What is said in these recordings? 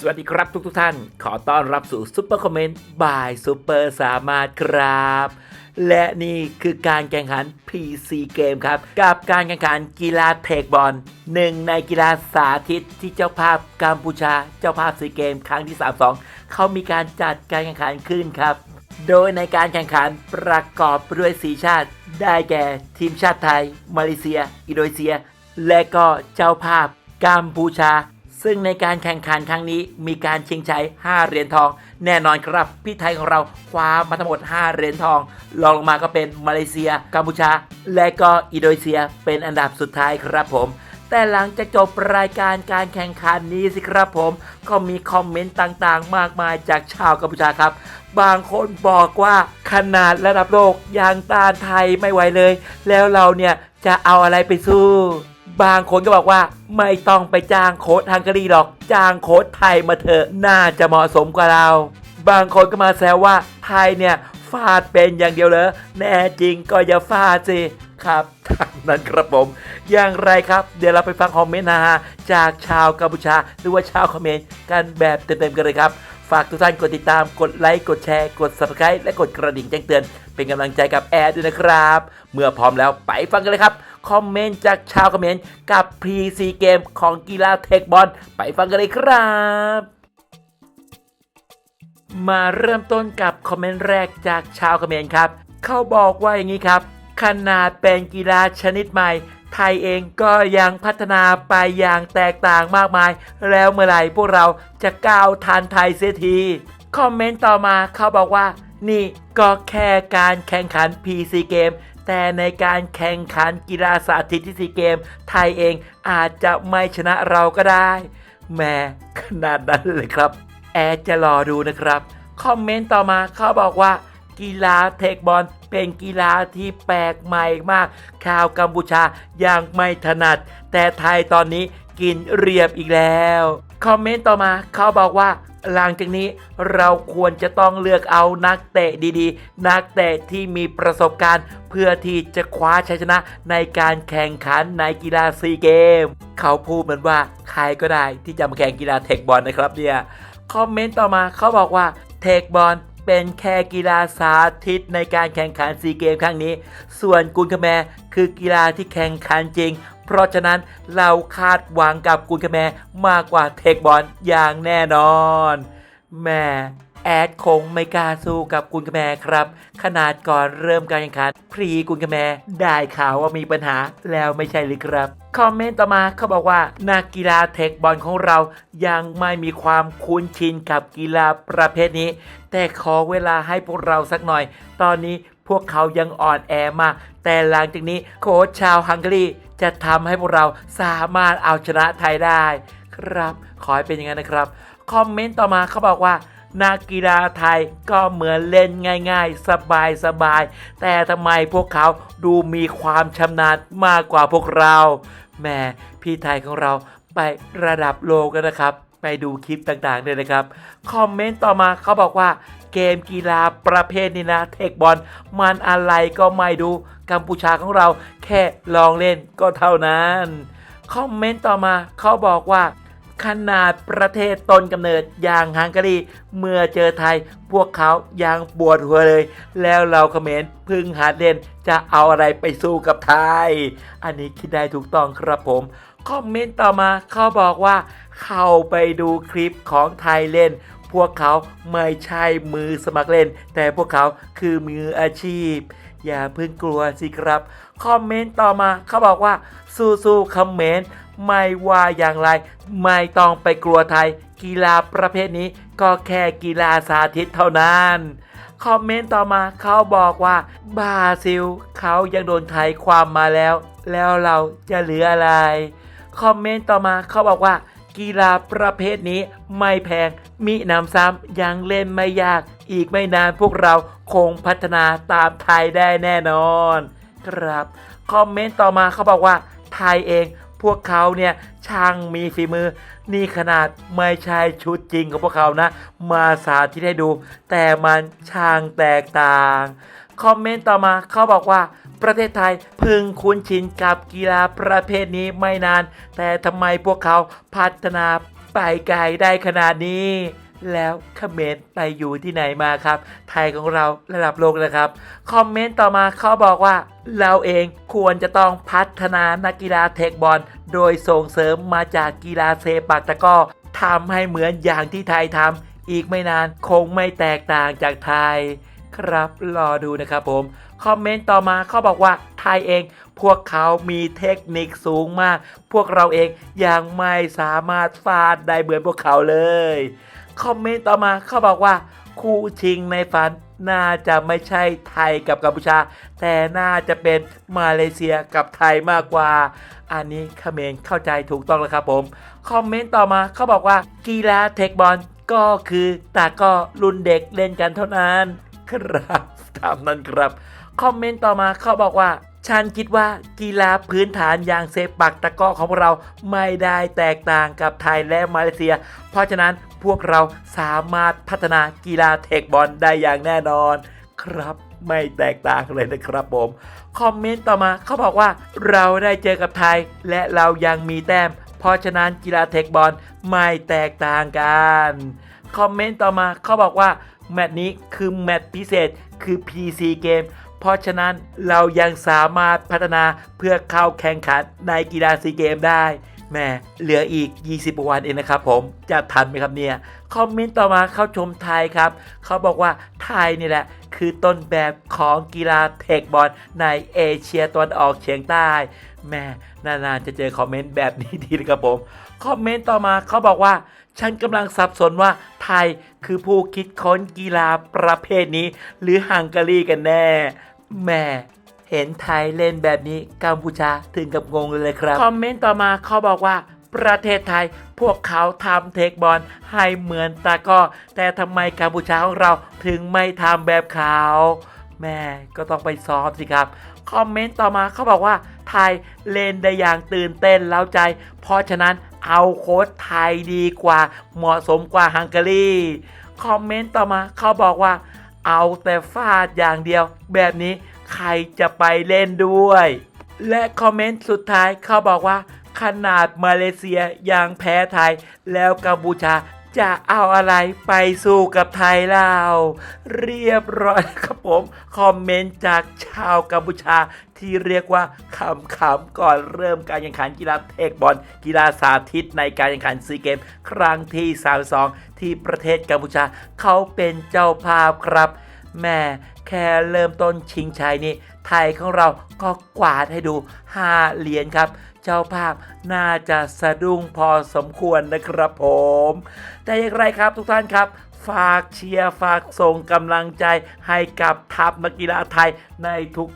สวัสดีครับทุกทุกท่าน ขอต้อนรับสู่ซุปเปอร์คอมเมนต์บายซุปเปอร์สามารถครับ และนี่คือการแข่งขัน PC เกมครับ กับการแข่งขันกีฬาเทคบอลหนึ่งในกีฬาสาธิตที่เจ้าภาพกัมพูชา เจ้าภาพซีเกมครั้งที่ 32 เขามีการจัดการแข่งขันขึ้นครับ โดยในการแข่งขันประกอบไปด้วยสีชาติ ได้แก่ทีมชาติไทย มาเลเซีย อินโดนีเซีย และก็เจ้าภาพกัมพูชา ซึ่งในการแข่งขันครั้งนี้มีการชิงชัย 5 เหรียญทอง แน่นอนครับ พี่ไทยของเราคว้ามาทั้งหมด 5 เหรียญทองรองลงมาก็เป็นมาเลเซีย กัมพูชา และก็อินโดนีเซียเป็นอันดับสุดท้ายครับผม แต่หลังจากจบรายการการแข่งขันนี้สิครับผม ก็มีคอมเมนต์ต่างๆ มากมายจากชาวกัมพูชาครับ บางคนบอกว่าขนาดระดับโลกยังต้านไทยไม่ไหวเลย แล้วเราเนี่ยจะเอาอะไรไปสู้ บางคนก็บอกว่า ไม่ต้องไปจ้างโค้ดฮังการีหรอก จ้างโค้ดไทยมาเถอะน่าจะเหมาะสมกว่าเรา บางคนก็มาแซวว่าไทยเนี่ยฟาดเป็นอย่างเดียวเลยแน่จริงก็อย่าฟาดสิครับทางนั้นครับผม อย่างไรครับ เดี๋ยวเราไปฟังคอมเมนต์นะฮะจากชาวกัมพูชา หรือว่าชาวเขมรกันแบบเต็มๆกันเลยครับ ฝากทุกท่านกดติดตามกดไลค์กดแชร์ กด subscribe และกดกระดิ่งแจ้งเตือน เป็นกำลังใจกับแอร์ด้วยนะครับ เมื่อพร้อมแล้วไปฟังกันเลยครับ คอมเมนต์จากชาวคอมเขมรกับ PC เกมของกีฬาเทคบอลไปฟังกันเลยครับมาเริ่มต้นกับคอมเมนต์แรกจากชาวคอมเขมรครับ เขาบอกว่าอย่างนี้ครับ ขนาดเป็นกีฬาชนิดใหม่ ไทยเองก็ยังพัฒนาไปอย่างแตกต่างมากมาย แล้วเมื่อไหร่พวกเราจะก้าวทันไทยเสียที คอมเมนต์ต่อมาเขาบอกว่า นี่ก็แค่การแข่งขัน PC เกม แต่ในการแข่งขันกีฬาสาธิตที่ซีเกม ไทยเองอาจจะไม่ชนะเราก็ได้แม่ขนาดนั้นเลยครับ แอดจะรอดูนะครับ คอมเมนต์ต่อมาเขาบอกว่า กีฬาเทคบอลเป็นกีฬาที่แปลกใหม่มาก ชาวกัมพูชายังไม่ถนัด แต่ไทยตอนนี้กินเรียบอีกแล้ว คอมเมนต์ต่อมาเขาบอกว่าหลังจากนี้เราควรจะต้องเลือกเอานักเตะดีๆ นักเตะที่มีประสบการณ์ เพื่อที่จะคว้าชัยชนะในการแข่งขันในกีฬาซีเกม เขาพูดเหมือนว่าใครก็ได้ที่จะมาแข่งกีฬาเทคบอลนะครับเนี่ยคอมเมนต์ต่อมาเขาบอกว่าเทคบอลเป็นแค่กีฬาสาธิตในการแข่งขันซีเกมครั้งนี้ ส่วนกุนคแมคือกีฬาที่แข่งขันจริง เพราะฉะนั้นเราคาดหวังกับกุนคาแมมากกว่าเทคบอลอย่างแน่นอนแม่แอดคงไม่กล้าสู้กับกุนคาแมครับ ขนาดก่อนเริ่มการแข่งขันพรีกุนคาแมได้ข่าวว่ามีปัญหาแล้วไม่ใช่หรือครับ คอมเมนต์ต่อมาเขาบอกว่า นักกีฬาเทคบอลของเรายังไม่มีความคุ้นชินกับกีฬาประเภทนี้ แต่ขอเวลาให้พวกเราสักหน่อย ตอนนี้ พวกเขายังอ่อนแอมาก แต่หลังจากนี้โค้ชชาวฮังการีจะทำให้พวกเราสามารถเอาชนะไทยได้ ครับ ขอให้เป็นอย่างนั้นนะครับ คอมเมนต์ต่อมาเขาบอกว่านักกีฬาไทยก็เหมือนเล่นง่ายๆ สบายๆ แต่ทำไมพวกเขาดูมีความชำนาญมากกว่าพวกเราแหมพี่ไทยของเราไประดับโลกแล้วนะครับ ไปดูคลิปต่างๆเลยนะครับ คอมเมนต์ต่อมาเขาบอกว่า เกมกีฬาประเภทนี้นะ เทคบอลมันอะไรก็ไม่ดูกัมพูชาของเราแค่ลองเล่นก็เท่านั้น คอมเมนต์ต่อมาเขาบอกว่าขนาดประเทศต้นกำเนิดอย่างฮังการีเมื่อเจอไทย พวกเขายังปวดหัวเลย แล้วเราเขมรพึ่งหาเล่นจะเอาอะไรไปสู้กับไทย อันนี้คิดได้ถูกต้องครับผม คอมเมนต์ต่อมาเขาบอกว่า เข้าไปดูคลิปของไทยเล่น พวกเขาไม่ใช่มือสมัครเล่น แต่พวกเขาคือมืออาชีพ อย่าเพิ่งกลัวสิครับ คอมเมนต์ต่อมาเขาบอกว่า สู้ๆคอมเมนต์ไม่ว่าอย่างไร ไม่ต้องไปกลัวไทย กีฬาประเภทนี้ก็แค่กีฬาสาธิตเท่านั้น คอมเมนต์ต่อมาเขาบอกว่าบราซิล เขายังโดนไทยความมาแล้ว แล้วเราจะเหลืออะไร คอมเมนต์ต่อมาเขาบอกว่า กีฬาประเภทนี้ไม่แพง มีหนำซ้ำยังเล่นไม่ยาก อีกไม่นานพวกเราคงพัฒนาตามไทยได้แน่นอน ครับ คอมเมนต์ต่อมาเขาบอกว่า ไทยเองพวกเขาเนี่ยช่างมีฝีมือ นี่ขนาดไม่ใช่ชุดจริงของพวกเขานะ มาสาธิตให้ดู แต่มันช่างแตกต่าง คอมเมนต์ต่อมาเขาบอกว่า ประเทศไทยพิ่งคุ้นชินกับกีฬาประเภทนี้ไม่นาน แต่ทำไมพวกเขาพัฒนาไปไกลได้ขนาดนี้แล้วคอมเขมรไปอยู่ที่ไหนมาครับ ไทยของเราระดับโลกนะครับ คอมเมนต์ต่อมาเขาบอกว่า เราเองควรจะต้องพัฒนานักกีฬาเทคบอล โดยส่งเสริมมาจากกีฬาเซปักตะก้อทำให้เหมือนอย่างที่ไทยทำอีกไม่นานคงไม่แตกต่างจากไทย ครับรอดูนะครับผม คอมเมนต์ต่อมาเขาบอกว่าไทยเอง พวกเขามีเทคนิคสูงมาก พวกเราเองยังไม่สามารถฟาดได้เหมือนพวกเขาเลย คอมเมนต์ต่อมาเขาบอกว่า คู่ชิงในฝันน่าจะไม่ใช่ไทยกับกัมพูชา แต่น่าจะเป็นมาเลเซียกับไทยมากกว่า อันนี้เขมรเข้าใจถูกต้องแล้วครับผม คอมเมนต์ต่อมาเขาบอกว่ากีฬาเทคบอลก็คือตาก็รุ่นเด็กเล่นกันเท่านั้น ครับ ตามนั้นครับ คอมเมนต์ต่อมาเขาบอกว่าฉันคิดว่ากีฬาพื้นฐานอย่างเซปักตะก้อของเราไม่ได้แตกต่างกับไทยและมาเลเซีย เพราะฉะนั้นพวกเราสามารถพัฒนากีฬาเทคบอลได้อย่างแน่นอน ครับไม่แตกต่างเลยนะครับผม คอมเมนต์ต่อมาเขาบอกว่าเราได้เจอกับไทย และเรายังมีแต้ม เพราะฉะนั้นกีฬาเทคบอลไม่แตกต่างกัน คอมเมนต์ต่อมาเขาบอกว่า แมตช์นี้คือแมตช์พิเศษคือ PC เกม เพราะฉะนั้นเรายังสามารถพัฒนาเพื่อเข้าแข่งขันในกีฬาซีเกมได้แม่เหลืออีก 20 วันเองนะครับผมจะทันไหมครับเนี่ย คอมเมนต์ต่อมาเข้าชมไทยครับ เขาบอกว่าไทยนี่แหละ คือต้นแบบของกีฬาเทคบอลในเอเชียตะวันออกเฉียงใต้ แม่นานๆจะเจอคอมเมนต์แบบนี้ทีนะครับผม คอมเมนต์ต่อมาเขาบอกว่า ฉันกำลังสับสนว่าไทยคือผู้คิดค้นกีฬาประเภทนี้ หรือฮังการีกันแน่แม่เห็นไทยเล่นแบบนี้กัมพูชาถึงกับงงเลยครับ คอมเมนต์ต่อมาเขาบอกว่า ประเทศไทยพวกเขาทำเทคบอลให้เหมือนตาก็แต่ทำไมกัมพูชาของเราถึงไม่ทำแบบเขาแม่ก็ต้องไปซ้อมสิครับ คอมเมนต์ต่อมาเขาบอกว่า ไทยเล่นได้อย่างตื่นเต้นแล้วใจ เพราะฉะนั้น เอาโค้ชไทยดีกว่า เหมาะสมกว่าฮังการี คอมเมนต์ต่อมาเขาบอกว่า เอาแต่ฟาดอย่างเดียว แบบนี้ใครจะไปเล่นด้วย และคอมเมนต์สุดท้ายเขาบอกว่าขนาดมาเลเซียยังแพ้ไทย แล้วกัมพูชา จะเอาอะไรไปสู้กับไทยเล่าเรียบร้อยครับผม คอมเมนต์จากชาวกัมพูชาที่เรียกว่าขำๆก่อนเริ่มการแข่งขันกีฬาเทคบอล กีฬาสาธิตในการแข่งขันซีเกม ครั้งที่ 32 ที่ประเทศกัมพูชา เขาเป็นเจ้าภาพครับแม่แค่เริ่มต้นชิงชัยนี่ไทยของเราก็กวาดให้ดู 5 เหรียญครับ เจ้าภาพน่าจะสะดุ้งพอสมควรนะครับผม แต่อย่างไรครับทุกท่านครับฝากเชียร์ฝากส่งกำลังใจให้กับทัพนักกีฬาไทยใน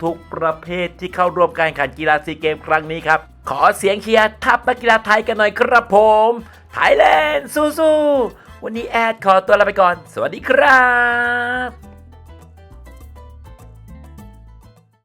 ทุกๆประเภทที่เข้าร่วมการแข่งขันกีฬาซีเกมครั้งนี้ครับ ขอเสียงเชียร์ทัพนักกีฬาไทยกันหน่อยครับผมไทยแลนด์สู้ๆวันนี้แอดขอตัวลาไปก่อน สวัสดีครับ